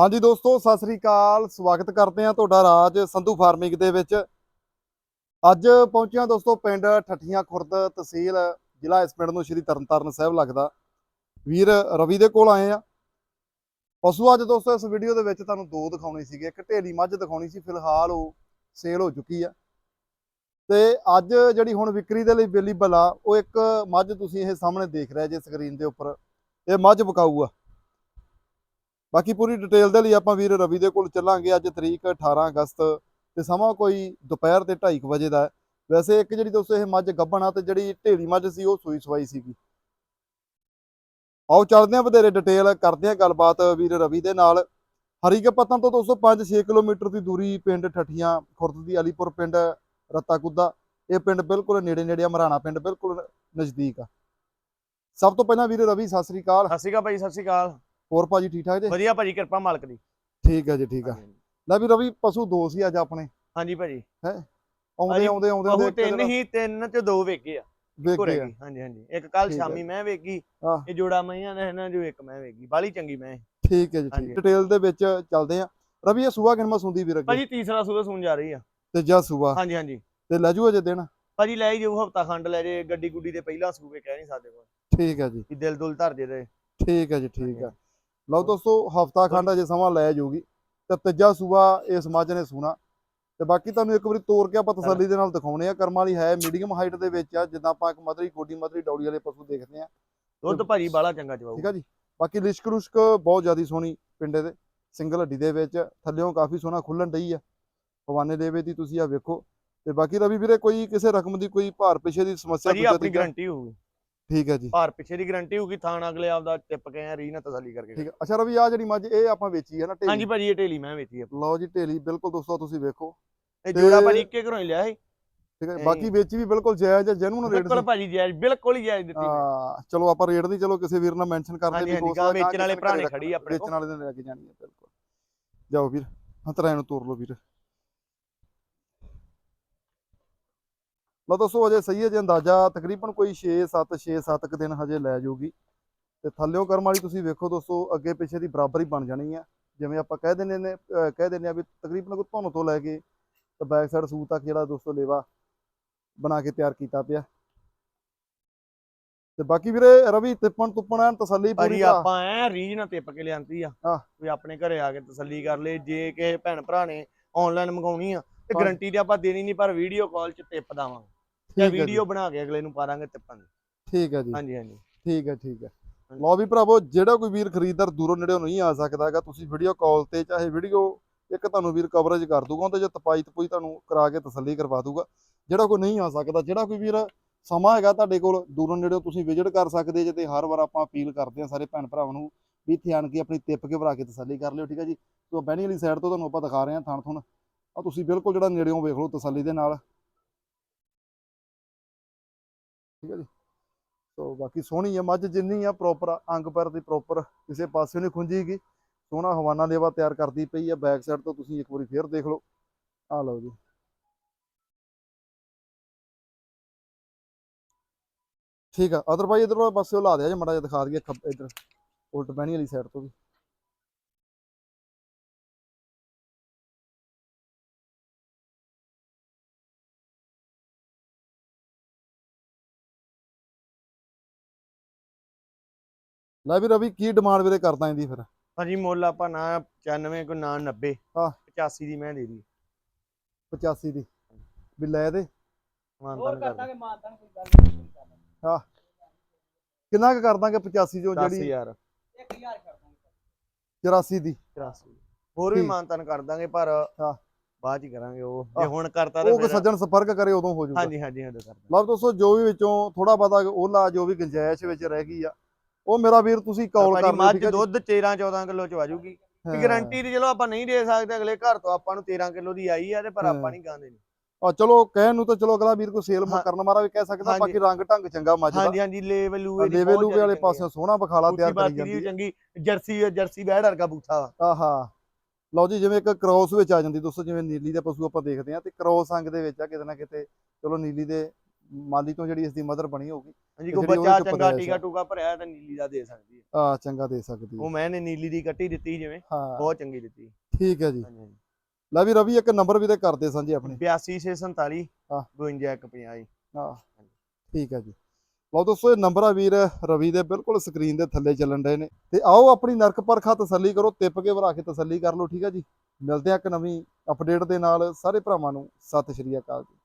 ਹਾਂਜੀ ਦੋਸਤੋ, ਸਤਿ ਸ੍ਰੀ ਅਕਾਲ। ਸਵਾਗਤ ਕਰਦੇ ਹਾਂ ਤੁਹਾਡਾ ਰਾਜ ਸੰਧੂ ਫਾਰਮਿੰਗ ਦੇ ਵਿੱਚ। ਅੱਜ ਪਹੁੰਚਿਆ ਦੋਸਤੋ ਪਿੰਡ ਠੱਠੀਆਂ ਖੁਰਦ ਤਹਿਸੀਲ, ਜ਼ਿਲ੍ਹਾ ਇਸ ਪਿੰਡ ਨੂੰ ਸ਼੍ਰੀ ਤਰਨਤਾਰਨ ਸਾਹਿਬ ਲੱਗਦਾ। ਵੀਰ ਰਵੀ ਦੇ ਕੋਲ ਆਏ ਆ ਪਸ਼ੂ, ਅੱਜ ਦੋਸਤੋ ਇਸ ਵੀਡੀਓ ਦੇ ਵਿੱਚ ਤੁਹਾਨੂੰ ਦੋ ਦਿਖਾਉਣੇ ਸੀਗੇ। ਇੱਕ ਢੇਲੀ ਮੱਝ ਦਿਖਾਉਣੀ ਸੀ, ਫਿਲਹਾਲ ਉਹ ਸੇਲ ਹੋ ਚੁੱਕੀ ਆ। ਤੇ ਅੱਜ ਜਿਹੜੀ ਹੁਣ ਵਿਕਰੀ ਦੇ ਲਈ ਅਵੇਲੇਬਲ ਆ, ਉਹ ਇੱਕ ਮੱਝ ਤੁਸੀਂ ਇਹ ਸਾਹਮਣੇ ਦੇਖ ਰਹੇ ਜੇ ਸਕਰੀਨ ਦੇ ਉੱਪਰ। ਇਹ ਮੱਝ ਵਿਕਾਊ ਆ। ਬਾਕੀ ਪੂਰੀ ਡਿਟੇਲ ਦੇ ਲਈ ਆਪਾਂ ਵੀਰ ਰਵੀ ਦੇ ਕੋਲ ਚੱਲਾਂਗੇ ਅੱਜ ਤਰੀਕ 18 ਅਗਸਤ ਤੇ ਸਮਾਂ ਕੋਈ ਦੁਪਹਿਰ ਦੇ 2:30 ਵਜੇ ਦਾ ਵੈਸੇ ਇੱਕ ਜਿਹੜੀ ਦੋਸਤੋ ਇਹ ਮੱਝ ਗੱਭਣ ਆ ਤੇ ਜਿਹੜੀ ਢੇਲੀ ਮੱਝ ਸੀ ਉਹ ਸੂਈ ਸਵਾਈ ਸੀਗੀ। ਆਓ ਚੱਲਦੇ ਹਾਂ ਵਧੇਰੇ ਡਿਟੇਲ ਕਰਦੇ ਹਾਂ ਗੱਲਬਾਤ ਵੀਰ ਰਵੀ ਦੇ ਨਾਲ। ਹਰੀਕੇ ਪੱਤਨ ਤੋਂ ਦੋਸਤੋ 5-6 ਕਿਲੋਮੀਟਰ ਦੀ ਦੂਰੀ ਪਿੰਡ ਠੱਠੀਆਂ, ਖੁਰਦ ਦੀ ਅਲੀਪੁਰ ਪਿੰਡ ਰੱਤਾ ਕੁੱਦਾ ਇਹ ਪਿੰਡ ਬਿਲਕੁਲ ਨੇੜੇ ਨੇੜੇ ਆ, ਮਰਾਣਾ ਪਿੰਡ ਬਿਲਕੁਲ ਨਜ਼ਦੀਕ ਆ। ਸਭ ਤੋਂ ਪਹਿਲਾਂ ਵੀਰ ਰਵੀ, ਸਤਿ ਸ੍ਰੀ ਅਕਾਲ। ਸਤਿ ਸ਼੍ਰੀ ਅਕਾਲ ਭਾਈ, ਸਤਿ ਸ਼੍ਰੀ ਅਕਾਲ। ਹੋਰ ਭਾਜੀ ਠੀਕ ਠਾਕ ਜੀ? ਵਧੀਆ ਭਾਜੀ ਕਿਰਪਾ ਮਾਲਕ ਦੀ। ਠੀਕ ਹੈ ਜੀ ਠੀਕ ਹਾਂਜੀ। ਲੈ ਵੀ ਰਵੀ ਪਸ਼ੂ ਦੋ ਸੀ ਅੱਜ ਆਪਣੇ। ਹਾਂਜੀ ਭਾਜੀ। ਆਉਂਦੇ ਹਾਂਜੀ, ਆਉਂਦੇ ਆਉਂਦੇ ਉਹ ਤਿੰਨ ਹੀ ਤਿੰਨ ਚ ਦੋ ਆ। ਵੇਖ ਆ। ਗਈ ਹਾਂਜੀ ਹਾਂਜੀ। ਇੱਕ ਕੱਲ ਠੀਕ ਹੈ। ਸ਼ਾਮੀ ਮੈਂ ਵੇਗੀ ਆਹ। ਇਹ ਜੋੜਾ ਮਈਆਂ ਨੇ ਇਹਨਾਂ ਜੋ ਇੱਕ ਮੈਂ ਵੇਗੀ ਬਾਲੀ ਚੰਗੀ ਮੈਂ ਠੀਕ ਹੈ ਜੀ ਠੀਕ। ਹਾਂਜੀ। ਡਿਟੇਲ ਦੇ ਵਿੱਚ ਚੱਲਦੇ ਆ। ਰਵੀ ਇਹ ਸੂਆ ਕਿੰਨਾ ਸੁੰਦੀ ਵੀਰ ਅੱਗੇ? ਭਾਜੀ ਤੀਸਰਾ ਸੂਆ ਸੂਣ ਜਾ ਰਹੀ ਆ। ਤੇ ਜਾ ਸੂਆ? ਹਾਂਜੀ ਹਾਂਜੀ। ਤੇ ਲੈ ਜੂ ਅਜੇ ਦਿਨ ਭਾਜੀ ਲੈ ਹੀ ਜਾਓ ਹਫਤਾ ਖੰਡ ਲੈ ਜੇ। ਗੱਡੀ ਗੁੱਡੀ ਦੇ ਪਹਿਲਾਂ ਸੂਏ ਕਹਿ ਨਹੀਂ ਸਕਦੇ ਕੋਲ ਠੀਕ ਹੈ ਜੀ। ਵੀ ਦਿਲ ਦੁਲ ਧਰ ਜੇ ਤੇ। ਠੀਕ ਹੈ ਜੀ ਠੀਕ। ਹੈ ਲਓ ਦੋਸਤੋ ਹਫਤਾ ਖੰਡ ਅਜੇ ਸਮਾਂ ਲੈ ਜਾਊਗੀ ਤੇ ਤੀਜਾ ਸੂਆ ਇਸ ਮੱਝ ਨੇ ਸੂਣਾ। ਤੇ ਬਾਕੀ ਤੁਹਾਨੂੰ ਇੱਕ ਵਾਰੀ ਤੋੜ ਕੇ ਆਪਾਂ ਤਸੱਲੀ ਦੇ ਨਾਲ ਦਿਖਾਉਣੇ ਆ। ਕਰਮ ਵਾਲੀ ਹੈ ਮੀਡੀਅਮ ਹਾਈਟ ਦੇ ਵਿੱਚ ਆ ਜਿੱਦਾਂ ਆਪਾਂ ਇੱਕ ਮਦਰੀ ਕੋਡੀ ਮਦਰੀ ਡੌਲੀ ਵਾਲੇ ਪਸ਼ੂ ਦੇਖਦੇ ਆ। ਦੁੱਧ ਭਾਜੀ ਬਾਲਾ ਚੰਗਾ ਚਵਾਉ ਠੀਕ ਆ ਜੀ। ਬਾਕੀ ਲਿਸ਼ਕ ਰੁਸ਼ਕ ਬਹੁਤ ਜ਼ਿਆਦੀ ਸੋਹਣੀ ਪਿੰਡੇ ਦੇ ਸਿੰਗਲ ਹੱਡੀ ਦੇ ਵਿੱਚ ਥੱਲਿਓਂ ਕਾਫੀ ਸੋਹਣਾ ਖੁੱਲਣ ਡਈ ਆ। ਪਵਾਨੇ ਦੇ ਵਿੱਚ ਦੀ ਤੁਸੀਂ ਆ ਵੇਖੋ। ਤੇ ਬਾਕੀ ਰਵੀ ਵੀਰੇ ਕੋਈ ਕਿਸੇ ਰਕਮ ਦੀ ਕੋਈ ਭਾਰ ਪਿਛੇ ਦੀ ਸਮੱਸਿਆ ਆਪਣੀ ਤੀਜਾ? ਗਾਰੰਟੀ ਹੋਊਗੀ। ਠੀਕ ਹੈ ਜੀ। ਭਾਰ ਪਿੱਛੇ ਦੀ ਗਾਰੰਟੀ ਹੋਊਗੀ ਥਾਣ ਅਗਲੇ ਆਪਦਾ ਟਿਪ ਕੇ ਆ ਰੀ ਨਾ ਤਸੱਲੀ ਕਰਕੇ ਠੀਕ ਹੈ। ਅੱਛਾ ਰਵੀ ਆ ਜਿਹੜੀ ਮੱਝ ਇਹ ਆਪਾਂ ਵੇਚੀ ਹੈ ਨਾ ਹਾਂਜੀ ਢੇਲੀ ਭਾਜੀ ਇਹ ਢੇਲੀ ਮੈਂ ਵੇਚੀ ਆ ਲਓ ਜੀ ਢੇਲੀ ਬਿਲਕੁਲ ਦੋਸਤੋ ਤੁਸੀਂ ਵੇਖੋ। ਇਹ ਜੋੜਾ ਭਾਜੀ ਇੱਕੇ ਘਰੋਂ ਹੀ ਲਿਆ ਸੀ। ਠੀਕ ਹੈ। ਬਾਕੀ ਵੇਚੀ ਵੀ ਬਿਲਕੁਲ ਜਾਇਜ਼ ਹੈ ਜੈਨੂਨ ਰੇਟ ਬਿਲਕੁਲ ਭਾਜੀ ਜਾਇਜ਼ ਬਿਲਕੁਲ ਹੀ ਜਾਇਜ਼ ਦਿੱਤੀ। ਆ ਚਲੋ ਆਪਾਂ ਰੇਟ ਨਹੀਂ ਚਲੋ ਕਿਸੇ ਵੀਰ ਨਾਲ ਮੈਂਸ਼ਨ ਕਰਦੇ ਹਾਂਜੀ, ਵੀ ਹਾਂਜੀ, ਹੋ ਸਕਦਾ ਵੇਚਣ ਵਾਲੇ ਭਰਾ ਨੇ ਖੜੀ ਆਪਣੇ। ਵੇਚਣ ਵਾਲੇ ਨੇ ਲੈ ਕੇ ਜਾਣੀ ਹੈ ਬਿਲਕੁਲ। ਜਾਓ ਵੀਰ ਹੰਤਰਾ ਨੂੰ ਤੋਰ ਲਓ ਵੀਰ। ਲਓ ਦੋਸਤੋ ਅਜੇ ਸਹੀ ਹੈ ਜੇ ਅੰਦਾਜ਼ਾ ਤਕਰੀਬਨ ਕੋਈ 6 7 6 7 ਕ ਦਿਨ ਹਜੇ ਲੈ ਜਾਊਗੀ ਤੇ ਥੱਲਿਓ ਕਰਮ ਵਾਲੀ ਤੁਸੀਂ ਵੇਖੋ ਦੋਸਤੋ ਅੱਗੇ ਪਿੱਛੇ ਦੀ ਬਰਾਬਰ ਬਣ ਜਾਣੀ ਆ ਜਿਵੇਂ ਆਪਾਂ ਕਹਿ ਦਿੰਦੇ ਨੇ ਕਹਿ ਦਿੰਦੇ ਆ ਵੀ ਤਕਰੀਬਨ ਕੋਈ ਧੁੰਨ ਤੋਂ ਲੈ ਕੇ ਤੇ ਬੈਕ ਸਾਈਡ ਸੂਤ ਤੱਕ ਜਿਹੜਾ ਦੋਸਤੋ ਲੇਵਾ ਬਣਾ ਕੇ ਤਿਆਰ ਕੀਤਾ ਪਿਆ ਤੇ ਬਾਕੀ ਵੀਰੇ ਰਵੀ ਤਿੱਪਣ ਤੁੱਪਣ ਐਨ ਤਸੱਲੀ ਪੂਰੀ ਭਰਾ। ਆਪਾਂ ਐ ਰੀਝ ਨਾਲ ਟਿਪ ਕੇ ਲਿਆਂਦੀ ਆ। ਵੀ ਆਪਣੇ ਘਰੇ ਆ ਕੇ ਤਸੱਲੀ ਕਰ ਲੇ ਜੇ ਕਿਸੇ ਭੈਣ ਭਰਾ ਨੇ ਆਨਲਾਈਨ ਮੰਗਾਉਣੀ ਆ ਤੇ। ਗਾਰੰਟੀ ਤੇ ਆਪਾਂ ਦੇਣੀ ਨਹੀਂ ਪਰ ਵੀਡੀਓ ਕਾਲ 'ਚ ਟਿਪ ਦਾਵਾਂਗੇ ਜੀ, ਵੀਡੀਓ ਬਣਾ ਕੇ ਅਗਲੇ ਨੂੰ ਪਾ ਦਾਂਗੇ ਟਿੱਪਾਂ ਦੀ ਠੀਕ ਹੈ ਜੀ। ਹਾਂਜੀ ਹਾਂਜੀ। ਠੀਕ ਹੈ ਠੀਕ ਹੈ। ਲਓ ਵੀ ਭਰਾਵੋ ਜਿਹੜਾ ਕੋਈ ਵੀਰ ਖਰੀਦਦਾਰ ਦੂਰੋਂ ਨੇੜਿਓਂ ਨਹੀਂ ਆ ਸਕਦਾ ਹੈਗਾ ਤੁਸੀਂ ਵੀਡੀਓ ਕਾਲ ਤੇ ਚਾਹੇ ਵੀਡੀਓ ਇੱਕ ਤੁਹਾਨੂੰ ਵੀਰ ਕਵਰੇਜ ਕਰ ਦੂਗਾ ਉਹਦੇ ਜੇ ਤਪਾਈ ਤਪੂਈ ਤੁਹਾਨੂੰ ਕਰਾ ਕੇ ਤਸੱਲੀ ਕਰਵਾ ਦੂਗਾ। ਜਿਹੜਾ ਕੋਈ ਨਹੀਂ ਆ ਸਕਦਾ ਜਿਹੜਾ ਕੋਈ ਵੀਰ ਸਮਾਂ ਹੈਗਾ ਤੁਹਾਡੇ ਕੋਲ ਦੂਰੋਂ ਨੇੜਿਓਂ ਤੁਸੀਂ ਵਿਜ਼ਿਟ ਕਰ ਸਕਦੇ ਜੇ ਤੇ ਹਰ ਵਾਰ ਆਪਾਂ ਅਪੀਲ ਕਰਦੇ ਹਾਂ ਸਾਰੇ ਭੈਣ ਭਰਾਵਾਂ ਨੂੰ ਵੀ ਇੱਥੇ ਆਣ ਕੇ ਆਪਣੀ ਟਿਪ ਕੇ ਭਰਾ ਕੇ ਤਸੱਲੀ ਕਰ ਲਿਓ ਠੀਕ ਹੈ ਜੀ? ਸੋ ਬਹਿਣੀ ਵਾਲੀ ਸਾਈਡ ਤੋਂ ਤੁਹਾਨੂੰ ਆਪਾਂ ਦਿਖਾ ਰਹੇ ਹਾਂ ਥਣ ਥੁਣ ਆ ਤੁਸੀਂ ਬਿਲਕੁਲ ਜਿਹੜਾ ਨੇੜਿਓਂ ਵੇਖ ਲਓ ਤਸੱਲੀ ਦੇ ਨਾਲ। ਠੀਕ ਹੈ ਜੀ? ਸੋ ਬਾਕੀ ਸੋਹਣੀ ਆ, ਮੱਝ ਜਿੰਨੀ ਆ ਪ੍ਰੋਪਰ ਅੰਗ ਪਰ ਦੀ ਪ੍ਰੋਪਰ ਕਿਸੇ ਪਾਸੇ ਨਹੀਂ ਖੁੰਝੀਗੀ। ਸੋਹਣਾ ਹਵਾਨਾ ਲੇਵਾ ਤਿਆਰ ਕਰਦੀ ਪਈ ਆ ਬੈਕ ਸਾਈਡ ਤੋਂ ਤੁਸੀਂ ਇੱਕ ਵਾਰੀ ਫੇਰ ਦੇਖ ਲਓ। ਆ ਲਓ ਜੀ। ਠੀਕ ਆ ਅਦਰਵਾਈਜ਼ ਭਾਈ ਇਧਰੋਂ ਪਾਸੇ ਲਾ ਦਿਆ ਜੇ, ਮੜਾ ਜਿਹਾ ਦਿਖਾ ਦਈਏ, ਖੱਬ ਇਧਰ, ਉਲਟ ਬਹਿਣੀ ਵਾਲੀ ਸਾਈਡ ਤੋਂ ਵੀ। ਲੈ ਵੀ ਰਵੀ ਕੀ ਡਿਮਾਂਡ ਵੀਰੇ ਕਰਦਾ ਇਹਦੀ ਫਿਰ? ਭਾਜੀ ਮੁੱਲ ਆਪਾਂ ਨਾ 95 ਕੋ ਨਾ 90 ਹਾਂ। 85 ਦੀ ਮੈਂ ਦੇ ਦੀ 85 ਦੀ। ਵੀ ਲੈ ਦੇ। ਮਾਨਤਾਨ ਕਰ ਦਾਂਗੇ ਮਾਨਤਾਨ ਕੋਈ ਗੱਲ ਨਹੀਂ ਕਿੰਨਾ ਕੁ ਕਰ ਦਾਂਗੇ 85 ਚੋਂ ਜਿਹੜੀ 10000 1000 ਕਰ ਦਾਂਗੇ 84 ਦੀ। 83 ਹੋਰ ਵੀ। ਮਾਨਤਾਨ ਕਰ ਦਾਂਗੇ ਪਰ ਹਾਂ। ਬਾਅਦ ਚ ਹੀ ਕਰਾਂਗੇ ਉਹ। ਹਾਂ। ਜੇ ਹੁਣ ਕਰਤਾ ਤਾਂ ਉਹ ਸੱਜਣ ਸੰਪਰਕ ਕਰੇ ਉਦੋਂ ਹੋ ਜਾਊਗਾ। ਹਾਂਜੀ ਹਾਂਜੀ ਹਾਂਜੀ ਕਰ। ਲਓ ਦੋਸਤੋ ਜੋ ਵੀ ਵਿੱਚੋਂ ਥੋੜਾ ਬਹੁਤਾ ਉਹਲਾ ਜੋ ਵੀ ਗੁੰਜਾਇਸ਼ ਵਿੱਚ ਰਹਿ ਗਈ ਆ ਉਹ ਮੇਰਾ ਵੀਰ ਤੁਸੀਂ ਕਾਲ ਭਾਜੀ ਕਰ ਲਿਓ ਮੱਝ ਦੁੱਧ 13 14 ਕਿਲੋ ਚ ਆ ਜਾਊਗੀ ਹਾਂ। ਗਾਰੰਟੀ ਤੇ ਚਲੋ ਆਪਾਂ ਨਹੀਂ ਦੇ ਸਕਦੇ ਅਗਲੇ ਘਰ ਤੋਂ ਆਪਾਂ ਨੂੰ 13 ਕਿਲੋ ਦੀ ਆਈ ਆ ਤੇ ਪਰ। ਆਪਾਂ ਨਹੀਂ ਗਾਂਦੇ ਆ ਚਲੋ ਕਹਿਣ ਨੂੰ ਤਾਂ ਚਲੋ ਅਗਲਾ ਵੀਰ ਕੋਈ ਸੇਲ। ਕਰਨ ਮਾਰਾ ਵੀ ਕਹਿ ਸਕਦਾ। ਬਾਕੀ ਰੰਗ ਢੰਗ ਚੰਗਾ ਮੱਝ ਦਾ ਹਾਂਜੀ ਹਾਂਜੀ ਲੇਵਲ ਲੂਵੇ ਦੀ ਲੇਵੇ ਲੂਵੇ ਵਾਲੇ ਪਾਸਿਓਂ ਸੋਹਣਾ ਬਖਾਲਾ ਤਿਆਰ ਕਰੀ ਜਾਂਦੀ ਦੀ ਹੈ ਚੰਗੀ ਜਰਸੀ ਜਰਸੀ ਬੈੜ ਵਰਗਾ ਬੂਥਾ ਆਹਾ ਲਓ ਜੀ ਜਿਵੇਂ ਇੱਕ ਕ੍ਰੋਸ ਵਿੱਚ ਆ ਜਾਂਦੀ ਦੋਸਤੋ ਜਿਵੇਂ ਨੀਲੀ ਦੇ ਪਸ਼ੂ ਆਪਾਂ ਦੇਖਦੇ ਆ ਤੇ ਕ੍ਰੋਸ ਅੰਗ ਦੇ ਵਿੱਚ ਆ ਕਿਤੇ ਨਾ ਕਿਤੇ ਚਲੋ ਨੀਲੀ ਦੇ ਮਾਲੀ ਤੋਂ ਜਿਹੜੀ ਇਸ ਦੀ ਮਦਰ ਬਣੀ ਹੋਊਗੀ ਜੀ ਤੇ ਕੋ ਬੱਚਾ ਚੰਗਾ ਟੀਕਾ। ਟੂਕਾ ਭਰਿਆ ਤਾਂ ਨੀਲੀ ਦਾ ਦੇ ਸਕਦੀ ਹੈ। ਆ ਚੰਗਾ ਦੇ ਸਕਦੀ ਹੈ। ਉਹ ਮੈਂ ਨੇ ਨੀਲੀ ਦੀ ਕੱਟੀ ਦਿੱਤੀ ਜਿਵੇਂ ਬਹੁਤ ਚੰਗੀ ਦਿੱਤੀ। ਠੀਕ ਹੈ ਜੀ। ਹਾਂਜੀ ਹਾਂਜੀ। ਲੈ ਵੀ ਰਵੀ ਇੱਕ ਨੰਬਰ ਵੀ ਤੇ ਕਰਦੇ ਸਾਂਝੇ ਆਪਣੇ। 82647 ਹਾਂ। 5250 ਹਾਂ। ਠੀਕ ਹੈ ਜੀ। ਲਓ ਦੋਸਤੋ ਇਹ ਨੰਬਰ ਆ ਵੀਰ ਰਵੀ ਦੇ ਬਿਲਕੁਲ ਸਕਰੀਨ ਦੇ ਥੱਲੇ ਚੱਲਣ ਡਏ ਨੇ। ਤੇ ਆਓ ਆਪਣੀ ਨਰਕ ਪਰਖਾ ਤਸੱਲੀ ਕਰੋ ਟਿਪ ਕੇ ਭਰਾ ਕੇ ਤਸੱਲੀ ਕਰ ਲਓ ਠੀਕ ਹੈ ਜੀ। ਮਿਲਦੇ ਆ ਇੱਕ ਨਵੀਂ ਅਪਡੇਟ ਦੇ ਨਾਲ। ਸਾਰੇ ਭਰਾਵਾਂ ਨੂੰ ਸਤਿ ਸ਼੍ਰੀ ਅਕਾਲ ਜੀ।